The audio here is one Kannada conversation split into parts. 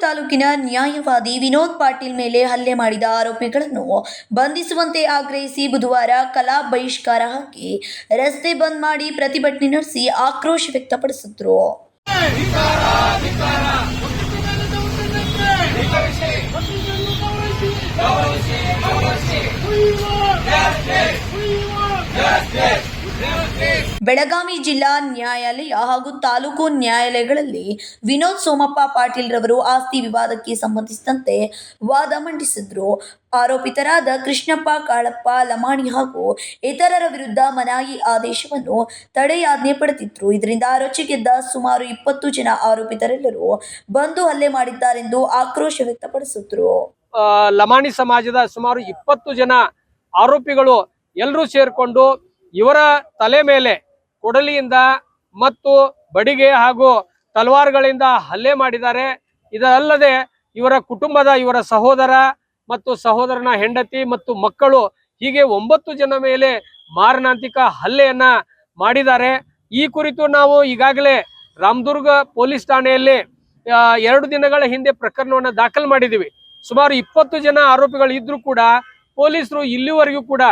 ತಾಲೂಕಿನ ನ್ಯಾಯವಾದಿ ವಿನೋದ್ ಪಾಟೀಲ್ ಮೇಲೆ ಹಲ್ಲೆ ಮಾಡಿದ ಆರೋಪಿಗಳನ್ನು ಬಂಧಿಸುವಂತೆ ಆಗ್ರಹಿಸಿ ಬುಧವಾರ ಕಲಾ ಬಹಿಷ್ಕಾರ ಹಾಕಿ ರಸ್ತೆ ಬಂದ್ ಮಾಡಿ ಪ್ರತಿಭಟನೆ ನಡೆಸಿ ಆಕ್ರೋಶ ವ್ಯಕ್ತಪಡಿಸಿದ್ರು. ಬೆಳಗಾವಿ ಜಿಲ್ಲಾ ನ್ಯಾಯಾಲಯ ಹಾಗೂ ತಾಲೂಕು ನ್ಯಾಯಾಲಯಗಳಲ್ಲಿ ವಿನೋದ್ ಸೋಮಪ್ಪ ಪಾಟೀಲ್ ರವರು ಆಸ್ತಿ ವಿವಾದಕ್ಕೆ ಸಂಬಂಧಿಸಿದಂತೆ ವಾದ ಮಂಡಿಸಿದ್ರು. ಆರೋಪಿತರಾದ ಕೃಷ್ಣಪ್ಪ, ಕಾಳಪ್ಪ, ಲಮಾಣಿ ಹಾಗೂ ಇತರರ ವಿರುದ್ಧ ಮನಾಯಿ ಆದೇಶವನ್ನು ತಡೆಯಾಜ್ಞೆ ಪಡೆದಿದ್ರು. ಇದರಿಂದ ರೊಚ್ಚಿಗೆದ್ದ ಸುಮಾರು ಇಪ್ಪತ್ತು ಜನ ಆರೋಪಿತರೆಲ್ಲರೂ ಬಂದು ಹಲ್ಲೆ ಮಾಡಿದ್ದಾರೆಂದು ಆಕ್ರೋಶ ವ್ಯಕ್ತಪಡಿಸಿದ್ರು. ಲಮಾಣಿ ಸಮಾಜದ ಸುಮಾರು ಇಪ್ಪತ್ತು ಜನ ಆರೋಪಿಗಳು ಎಲ್ಲರೂ ಸೇರ್ಕೊಂಡು ಇವರ ತಲೆ ಮೇಲೆ ಕೊಡಲಿಯಿಂದ ಮತ್ತು ಬಡಿಗೆ ಹಾಗೂ ತಲವಾರ್ಗಳಿಂದ ಹಲ್ಲೆ ಮಾಡಿದ್ದಾರೆ. ಇದಲ್ಲದೆ ಇವರ ಕುಟುಂಬದ, ಇವರ ಸಹೋದರ ಮತ್ತು ಸಹೋದರನ ಹೆಂಡತಿ ಮತ್ತು ಮಕ್ಕಳು ಹೀಗೆ ಒಂಬತ್ತು ಜನ ಮೇಲೆ ಮಾರಣಾಂತಿಕ ಹಲ್ಲೆಯನ್ನ ಮಾಡಿದ್ದಾರೆ. ಈ ಕುರಿತು ನಾವು ಈಗಾಗಲೇ ರಾಮದುರ್ಗ ಪೊಲೀಸ್ ಠಾಣೆಯಲ್ಲಿ ಎರಡು ದಿನಗಳ ಹಿಂದೆ ಪ್ರಕರಣವನ್ನು ದಾಖಲು ಮಾಡಿದ್ದೀವಿ. ಸುಮಾರು ಇಪ್ಪತ್ತು ಜನ ಆರೋಪಿಗಳು ಇದ್ರೂ ಕೂಡ ಪೊಲೀಸರು ಇಲ್ಲಿವರೆಗೂ ಕೂಡ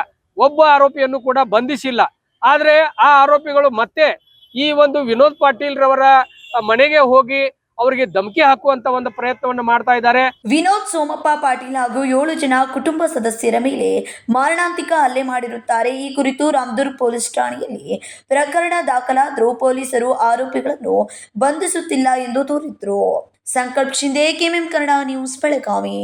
ಒಬ್ಬ ಆರೋಪಿಯನ್ನು ಕೂಡ ಬಂಧಿಸಿಲ್ಲ. ಆದ್ರೆ ಆ ಆರೋಪಿಗಳು ಮತ್ತೆ ಈ ಒಂದು ವಿನೋದ್ ಪಾಟೀಲ್ ರವರ ಮನೆಗೆ ಹೋಗಿ ಅವರಿಗೆ ಧಮಕಿ ಹಾಕುವಂತ ಒಂದು ಪ್ರಯತ್ನವನ್ನು ಮಾಡ್ತಾ ಇದ್ದಾರೆ. ವಿನೋದ್ ಸೋಮಪ್ಪ ಪಾಟೀಲ್ ಹಾಗೂ ಏಳು ಜನ ಕುಟುಂಬ ಸದಸ್ಯರ ಮೇಲೆ ಮಾರಣಾಂತಿಕ ಹಲ್ಲೆ ಮಾಡಿರುತ್ತಾರೆ. ಈ ಕುರಿತು ರಾಮದುರ್ಗ್ ಪೊಲೀಸ್ ಠಾಣೆಯಲ್ಲಿ ಪ್ರಕರಣ ದಾಖಲಾದರೂ ಪೊಲೀಸರು ಆರೋಪಿಗಳನ್ನು ಬಂಧಿಸುತ್ತಿಲ್ಲ ಎಂದು ತೋರಿದ್ರು ಸಂಕಲ್ಪ್ ಶಿಂದೆ ಕೆಎಂಎಂ ಕನ್ನಡ ನ್ಯೂಸ್, ಬೆಳಗಾವಿ.